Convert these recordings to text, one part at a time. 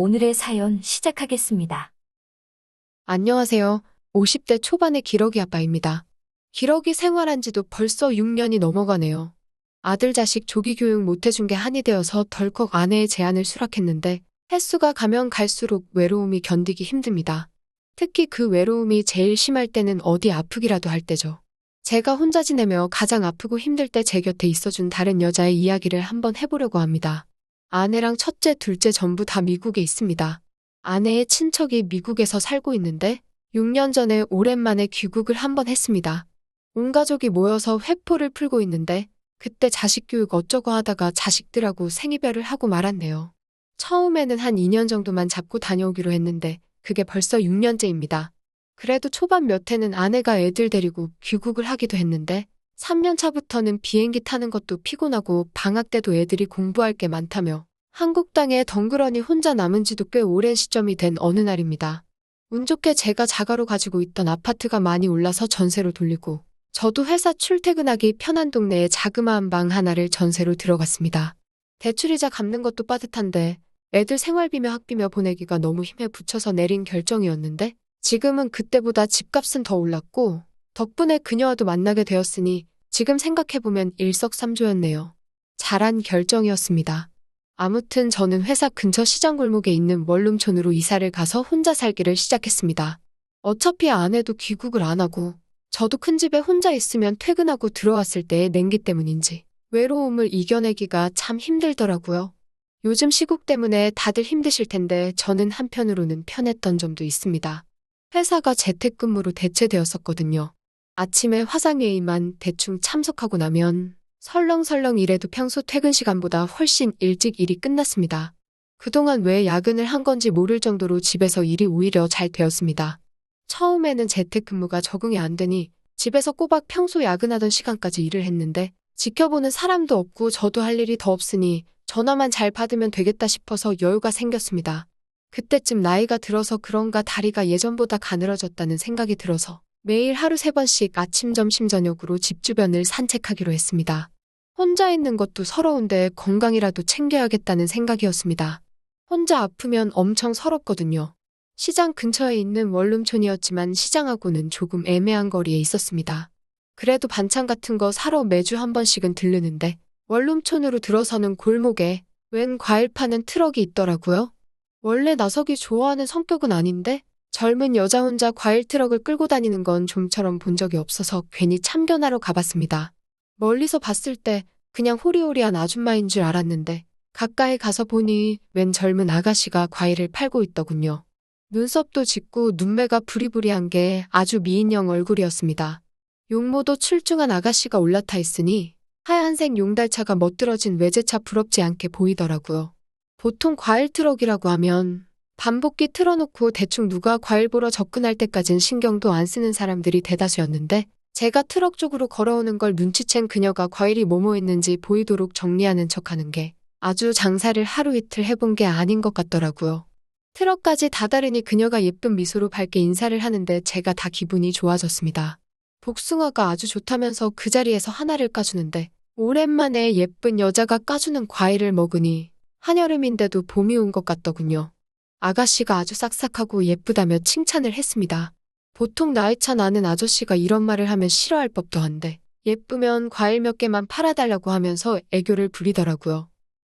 오늘의 사연 시작하겠습니다. 안녕하세요. 50대 초반의 기러기 아빠입니다. 기러기 생활한 지도 벌써 6년이 넘어가네요. 아들 자식 조기 교육 못 해준 게 한이 되어서 덜컥 아내의 제안을 수락했는데 횟수가 가면 갈수록 외로움이 견디기 힘듭니다. 특히 그 외로움이 제일 심할 때는 어디 아프기라도 할 때죠. 제가 혼자 지내며 가장 아프고 힘들 때 제 곁에 있어준 다른 여자의 이야기를 한번 해보려고 합니다. 아내랑 첫째, 둘째 전부 다 미국에 있습니다. 아내의 친척이 미국에서 살고 있는데 6년 전에 오랜만에 귀국을 한번 했습니다. 온 가족이 모여서 회포를 풀고 있는데 그때 자식 교육 어쩌고 하다가 자식들하고 생이별을 하고 말았네요. 처음에는 한 2년 정도만 잡고 다녀오기로 했는데 그게 벌써 6년째입니다. 그래도 초반 몇 해는 아내가 애들 데리고 귀국을 하기도 했는데 3년 차부터는 비행기 타는 것도 피곤하고 방학 때도 애들이 공부할 게 많다며 한국 땅에 덩그러니 혼자 남은 지도 꽤 오랜 시점이 된 어느 날입니다. 운 좋게 제가 자가로 가지고 있던 아파트가 많이 올라서 전세로 돌리고 저도 회사 출퇴근하기 편한 동네에 자그마한 방 하나를 전세로 들어갔습니다. 대출이자 갚는 것도 빠듯한데 애들 생활비며 학비며 보내기가 너무 힘에 부쳐서 내린 결정이었는데 지금은 그때보다 집값은 더 올랐고 덕분에 그녀와도 만나게 되었으니 지금 생각해보면 일석삼조였네요. 잘한 결정이었습니다. 아무튼 저는 회사 근처 시장 골목에 있는 원룸촌으로 이사를 가서 혼자 살기를 시작했습니다. 어차피 아내도 귀국을 안 하고 저도 큰 집에 혼자 있으면 퇴근하고 들어왔을 때의 냉기 때문인지 외로움을 이겨내기가 참 힘들더라고요. 요즘 시국 때문에 다들 힘드실 텐데 저는 한편으로는 편했던 점도 있습니다. 회사가 재택근무로 대체되었었거든요. 아침에 화상회의만 대충 참석하고 나면 설렁설렁 일해도 평소 퇴근 시간보다 훨씬 일찍 일이 끝났습니다. 그동안 왜 야근을 한 건지 모를 정도로 집에서 일이 오히려 잘 되었습니다. 처음에는 재택근무가 적응이 안 되니 집에서 꼬박 평소 야근하던 시간까지 일을 했는데 지켜보는 사람도 없고 저도 할 일이 더 없으니 전화만 잘 받으면 되겠다 싶어서 여유가 생겼습니다. 그때쯤 나이가 들어서 그런가 다리가 예전보다 가늘어졌다는 생각이 들어서 매일 하루 세 번씩 아침, 점심, 저녁으로 집 주변을 산책하기로 했습니다. 혼자 있는 것도 서러운데 건강이라도 챙겨야겠다는 생각이었습니다. 혼자 아프면 엄청 서럽거든요. 시장 근처에 있는 원룸촌이었지만 시장하고는 조금 애매한 거리에 있었습니다. 그래도 반찬 같은 거 사러 매주 한 번씩은 들르는데 원룸촌으로 들어서는 골목에 웬 과일 파는 트럭이 있더라고요. 원래 나서기 좋아하는 성격은 아닌데 젊은 여자 혼자 과일 트럭을 끌고 다니는 건 좀처럼 본 적이 없어서 괜히 참견하러 가봤습니다. 멀리서 봤을 때 그냥 호리호리한 아줌마인 줄 알았는데 가까이 가서 보니 웬 젊은 아가씨가 과일을 팔고 있더군요. 눈썹도 짙고 눈매가 부리부리한 게 아주 미인형 얼굴이었습니다. 용모도 출중한 아가씨가 올라타 있으니 하얀색 용달차가 멋들어진 외제차 부럽지 않게 보이더라고요. 보통 과일 트럭이라고 하면 반복기 틀어놓고 대충 누가 과일 보러 접근할 때까진 신경도 안 쓰는 사람들이 대다수였는데 제가 트럭 쪽으로 걸어오는 걸 눈치챈 그녀가 과일이 뭐뭐 있는지 보이도록 정리하는 척하는 게 아주 장사를 하루 이틀 해본 게 아닌 것 같더라고요. 트럭까지 다다르니 그녀가 예쁜 미소로 밝게 인사를 하는데 제가 다 기분이 좋아졌습니다. 복숭아가 아주 좋다면서 그 자리에서 하나를 까주는데 오랜만에 예쁜 여자가 까주는 과일을 먹으니 한여름인데도 봄이 온 것 같더군요. 아가씨가 아주 싹싹하고 예쁘다며 칭찬을 했습니다. 보통 나이 차 나는 아저씨가 이런 말을 하면 싫어할 법도 한데 예쁘면 과일 몇 개만 팔아달라고 하면서 애교를 부리더라고요.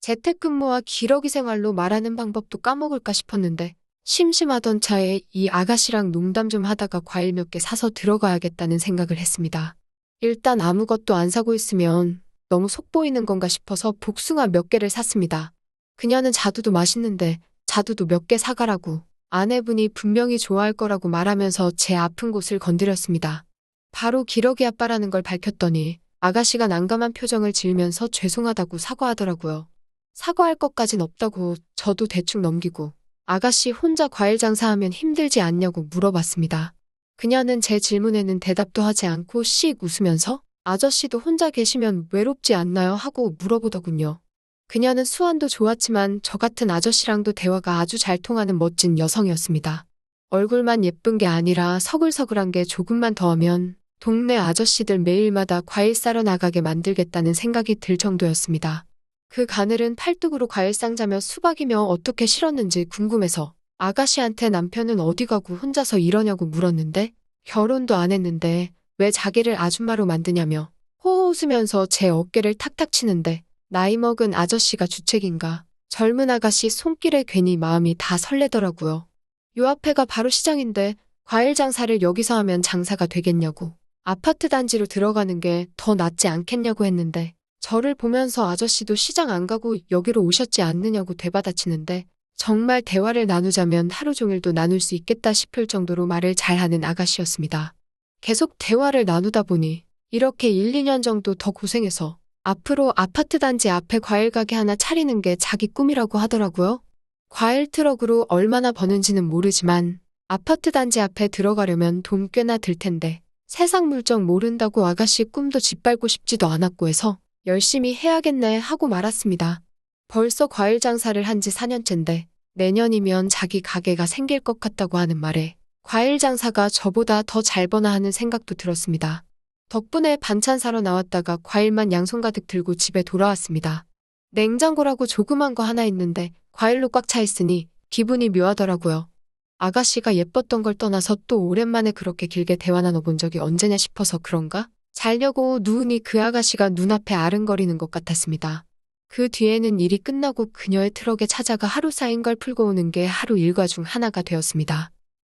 재택근무와 기러기 생활로 말하는 방법도 까먹을까 싶었는데 심심하던 차에 이 아가씨랑 농담 좀 하다가 과일 몇 개 사서 들어가야겠다는 생각을 했습니다. 일단 아무것도 안 사고 있으면 너무 속 보이는 건가 싶어서 복숭아 몇 개를 샀습니다. 그녀는 자두도 맛있는데 자두도 몇 개 사가라고 아내분이 분명히 좋아할 거라고 말하면서 제 아픈 곳을 건드렸습니다. 바로 기러기 아빠라는 걸 밝혔더니 아가씨가 난감한 표정을 지으면서 죄송하다고 사과하더라고요. 사과할 것까진 없다고 저도 대충 넘기고 아가씨 혼자 과일 장사하면 힘들지 않냐고 물어봤습니다. 그녀는 제 질문에는 대답도 하지 않고 씩 웃으면서 아저씨도 혼자 계시면 외롭지 않나요? 하고 물어보더군요. 그녀는 수완도 좋았지만 저 같은 아저씨랑도 대화가 아주 잘 통하는 멋진 여성이었습니다. 얼굴만 예쁜 게 아니라 서글서글한 게 조금만 더 하면 동네 아저씨들 매일마다 과일 싸러 나가게 만들겠다는 생각이 들 정도였습니다. 그 가늘은 팔뚝으로 과일 상자며 수박이며 어떻게 실었는지 궁금해서 아가씨한테 남편은 어디 가고 혼자서 이러냐고 물었는데 결혼도 안 했는데 왜 자기를 아줌마로 만드냐며 호호 웃으면서 제 어깨를 탁탁 치는데 나이 먹은 아저씨가 주책인가 젊은 아가씨 손길에 괜히 마음이 다 설레더라고요. 요 앞에가 바로 시장인데 과일 장사를 여기서 하면 장사가 되겠냐고 아파트 단지로 들어가는 게 더 낫지 않겠냐고 했는데 저를 보면서 아저씨도 시장 안 가고 여기로 오셨지 않느냐고 되받아치는데 정말 대화를 나누자면 하루 종일도 나눌 수 있겠다 싶을 정도로 말을 잘하는 아가씨였습니다. 계속 대화를 나누다 보니 이렇게 1, 2년 정도 더 고생해서 앞으로 아파트 단지 앞에 과일 가게 하나 차리는 게 자기 꿈이라고 하더라고요. 과일 트럭으로 얼마나 버는지는 모르지만 아파트 단지 앞에 들어가려면 돈 꽤나 들 텐데 세상 물정 모른다고 아가씨 꿈도 짓밟고 싶지도 않았고 해서 열심히 해야겠네 하고 말았습니다. 벌써 과일 장사를 한 지 4년째인데 내년이면 자기 가게가 생길 것 같다고 하는 말에 과일 장사가 저보다 더 잘 버나 하는 생각도 들었습니다. 덕분에 반찬 사러 나왔다가 과일만 양손 가득 들고 집에 돌아왔습니다. 냉장고라고 조그만 거 하나 있는데 과일로 꽉 차 있으니 기분이 묘하더라고요. 아가씨가 예뻤던 걸 떠나서 또 오랜만에 그렇게 길게 대화 나눠본 적이 언제냐 싶어서 그런가? 자려고 누우니 그 아가씨가 눈앞에 아른거리는 것 같았습니다. 그 뒤에는 일이 끝나고 그녀의 트럭에 찾아가 하루 쌓인 걸 풀고 오는 게 하루 일과 중 하나가 되었습니다.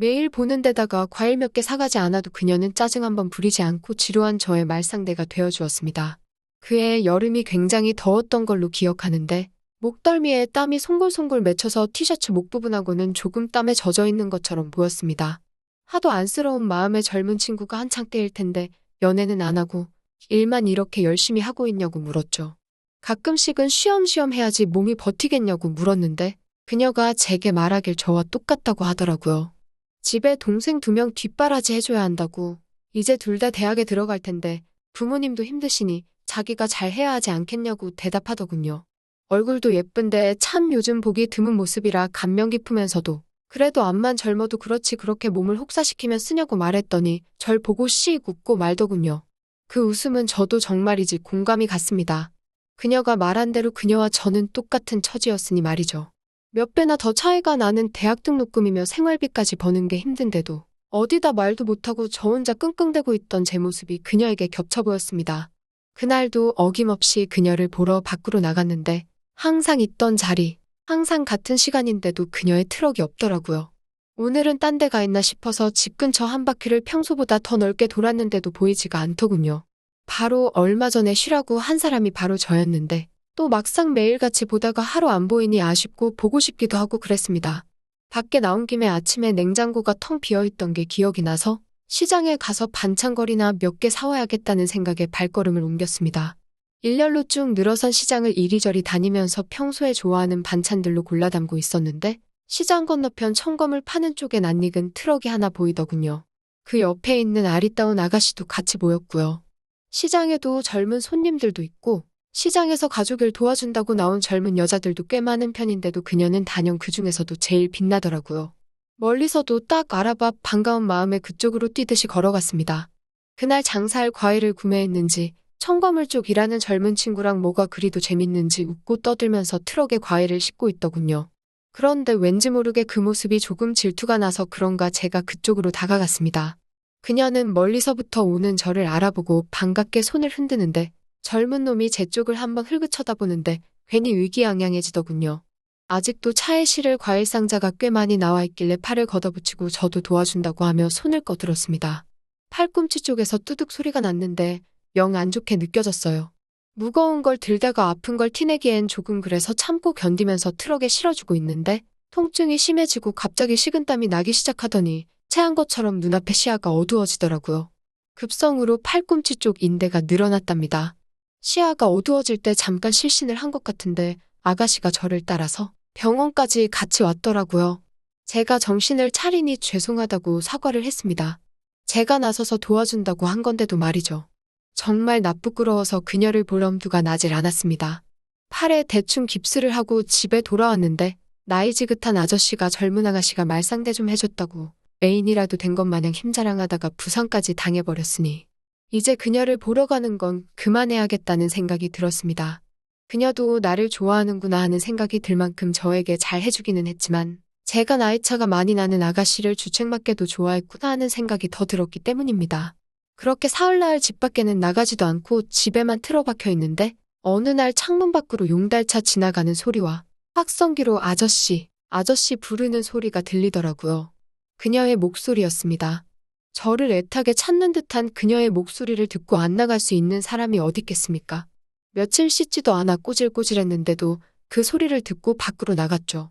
매일 보는 데다가 과일 몇 개 사가지 않아도 그녀는 짜증 한번 부리지 않고 지루한 저의 말상대가 되어주었습니다. 그해 여름이 굉장히 더웠던 걸로 기억하는데 목덜미에 땀이 송골송골 맺혀서 티셔츠 목 부분하고는 조금 땀에 젖어 있는 것처럼 보였습니다. 하도 안쓰러운 마음의 젊은 친구가 한창 때일 텐데 연애는 안 하고 일만 이렇게 열심히 하고 있냐고 물었죠. 가끔씩은 쉬엄쉬엄 해야지 몸이 버티겠냐고 물었는데 그녀가 제게 말하길 저와 똑같다고 하더라고요. 집에 동생 두 명 뒷바라지 해줘야 한다고 이제 둘 다 대학에 들어갈 텐데 부모님도 힘드시니 자기가 잘 해야 하지 않겠냐고 대답하더군요. 얼굴도 예쁜데 참 요즘 보기 드문 모습이라 감명 깊으면서도 그래도 앞만 젊어도 그렇지 그렇게 몸을 혹사시키면 쓰냐고 말했더니 절 보고 씩 웃고 말더군요. 그 웃음은 저도 정말이지 공감이 갔습니다. 그녀가 말한 대로 그녀와 저는 똑같은 처지였으니 말이죠. 몇 배나 더 차이가 나는 대학 등록금이며 생활비까지 버는 게 힘든데도 어디다 말도 못하고 저 혼자 끙끙대고 있던 제 모습이 그녀에게 겹쳐 보였습니다. 그날도 어김없이 그녀를 보러 밖으로 나갔는데 항상 있던 자리, 항상 같은 시간인데도 그녀의 트럭이 없더라고요. 오늘은 딴 데 가 있나 싶어서 집 근처 한 바퀴를 평소보다 더 넓게 돌았는데도 보이지가 않더군요. 바로 얼마 전에 쉬라고 한 사람이 바로 저였는데 또 막상 매일같이 보다가 하루 안 보이니 아쉽고 보고 싶기도 하고 그랬습니다. 밖에 나온 김에 아침에 냉장고가 텅 비어있던 게 기억이 나서 시장에 가서 반찬거리나 몇 개 사와야겠다는 생각에 발걸음을 옮겼습니다. 일렬로 쭉 늘어선 시장을 이리저리 다니면서 평소에 좋아하는 반찬들로 골라 담고 있었는데 시장 건너편 청검을 파는 쪽에 낯익은 트럭이 하나 보이더군요. 그 옆에 있는 아리따운 아가씨도 같이 보였고요. 시장에도 젊은 손님들도 있고 시장에서 가족을 도와준다고 나온 젊은 여자들도 꽤 많은 편인데도 그녀는 단연 그 중에서도 제일 빛나더라고요. 멀리서도 딱 알아봐 반가운 마음에 그쪽으로 뛰듯이 걸어갔습니다. 그날 장사할 과일을 구매했는지 청과물 쪽 일하는 젊은 친구랑 뭐가 그리도 재밌는지 웃고 떠들면서 트럭에 과일을 싣고 있더군요. 그런데 왠지 모르게 그 모습이 조금 질투가 나서 그런가 제가 그쪽으로 다가갔습니다. 그녀는 멀리서부터 오는 저를 알아보고 반갑게 손을 흔드는데 젊은 놈이 제 쪽을 한번 흘긋 쳐다보는데 괜히 의기양양해지더군요. 아직도 차에 실을 과일 상자가 꽤 많이 나와 있길래 팔을 걷어붙이고 저도 도와준다고 하며 손을 꺼들었습니다. 팔꿈치 쪽에서 뚜둑 소리가 났는데 영 안 좋게 느껴졌어요. 무거운 걸 들다가 아픈 걸 티내기엔 조금 그래서 참고 견디면서 트럭에 실어주고 있는데 통증이 심해지고 갑자기 식은땀이 나기 시작하더니 체한 것처럼 눈앞의 시야가 어두워지더라고요. 급성으로 팔꿈치 쪽 인대가 늘어났답니다. 시야가 어두워질 때 잠깐 실신을 한 것 같은데 아가씨가 저를 따라서 병원까지 같이 왔더라고요. 제가 정신을 차리니 죄송하다고 사과를 했습니다. 제가 나서서 도와준다고 한 건데도 말이죠. 정말 나쁘끄러워서 그녀를 볼 엄두가 나질 않았습니다. 팔에 대충 깁스를 하고 집에 돌아왔는데 나이 지긋한 아저씨가 젊은 아가씨가 말상대 좀 해줬다고 애인이라도 된 것 마냥 힘자랑하다가 부상까지 당해버렸으니 이제 그녀를 보러 가는 건 그만해야겠다는 생각이 들었습니다. 그녀도 나를 좋아하는구나 하는 생각이 들 만큼 저에게 잘 해주기는 했지만 제가 나이차가 많이 나는 아가씨를 주책맞게도 좋아했구나 하는 생각이 더 들었기 때문입니다. 그렇게 사흘날 집 밖에는 나가지도 않고 집에만 틀어박혀 있는데 어느 날 창문 밖으로 용달차 지나가는 소리와 확성기로 아저씨, 아저씨 부르는 소리가 들리더라고요. 그녀의 목소리였습니다. 저를 애타게 찾는 듯한 그녀의 목소리를 듣고 안 나갈 수 있는 사람이 어딨겠습니까? 며칠 씻지도 않아 꼬질꼬질했는데도 그 소리를 듣고 밖으로 나갔죠.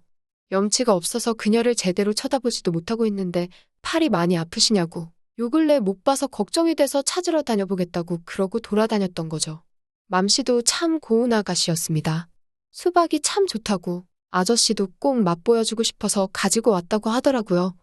염치가 없어서 그녀를 제대로 쳐다보지도 못하고 있는데 팔이 많이 아프시냐고 요 근래 못 봐서 걱정이 돼서 찾으러 다녀보겠다고 그러고 돌아다녔던 거죠. 맘씨도 참 고운 아가씨였습니다. 수박이 참 좋다고 아저씨도 꼭 맛보여주고 싶어서 가지고 왔다고 하더라고요.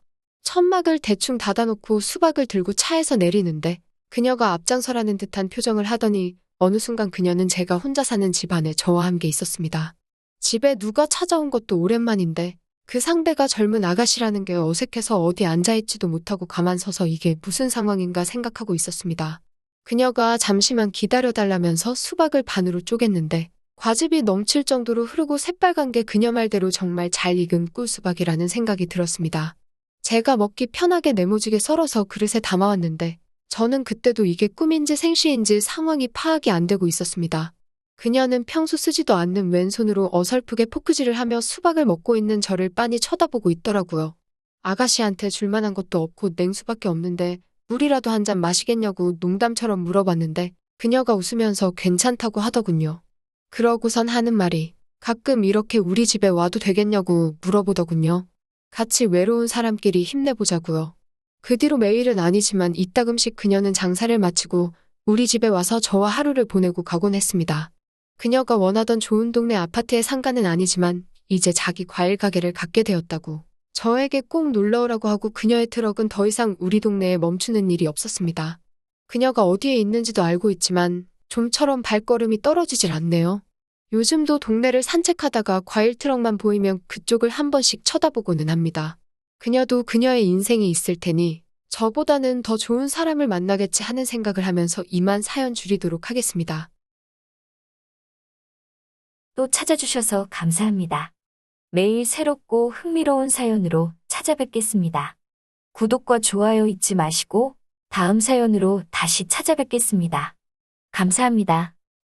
천막을 대충 닫아놓고 수박을 들고 차에서 내리는데 그녀가 앞장서라는 듯한 표정을 하더니 어느 순간 그녀는 제가 혼자 사는 집안에 저와 함께 있었습니다. 집에 누가 찾아온 것도 오랜만인데 그 상대가 젊은 아가씨라는 게 어색해서 어디 앉아있지도 못하고 가만 서서 이게 무슨 상황인가 생각하고 있었습니다. 그녀가 잠시만 기다려달라면서 수박을 반으로 쪼갰는데 과즙이 넘칠 정도로 흐르고 새빨간 게 그녀 말대로 정말 잘 익은 꿀수박이라는 생각이 들었습니다. 제가 먹기 편하게 네모지게 썰어서 그릇에 담아왔는데 저는 그때도 이게 꿈인지 생시인지 상황이 파악이 안 되고 있었습니다. 그녀는 평소 쓰지도 않는 왼손으로 어설프게 포크질을 하며 수박을 먹고 있는 저를 빤히 쳐다보고 있더라고요. 아가씨한테 줄만한 것도 없고 냉수밖에 없는데 물이라도 한 잔 마시겠냐고 농담처럼 물어봤는데 그녀가 웃으면서 괜찮다고 하더군요. 그러고선 하는 말이 가끔 이렇게 우리 집에 와도 되겠냐고 물어보더군요. 같이 외로운 사람끼리 힘내보자고요. 그 뒤로 매일은 아니지만 이따금씩 그녀는 장사를 마치고 우리 집에 와서 저와 하루를 보내고 가곤 했습니다. 그녀가 원하던 좋은 동네 아파트의 상가는 아니지만 이제 자기 과일 가게를 갖게 되었다고 저에게 꼭 놀러오라고 하고 그녀의 트럭은 더 이상 우리 동네에 멈추는 일이 없었습니다. 그녀가 어디에 있는지도 알고 있지만 좀처럼 발걸음이 떨어지질 않네요. 요즘도 동네를 산책하다가 과일 트럭만 보이면 그쪽을 한 번씩 쳐다보고는 합니다. 그녀도 그녀의 인생이 있을 테니 저보다는 더 좋은 사람을 만나겠지 하는 생각을 하면서 이만 사연 줄이도록 하겠습니다. 또 찾아주셔서 감사합니다. 매일 새롭고 흥미로운 사연으로 찾아뵙겠습니다. 구독과 좋아요 잊지 마시고 다음 사연으로 다시 찾아뵙겠습니다. 감사합니다.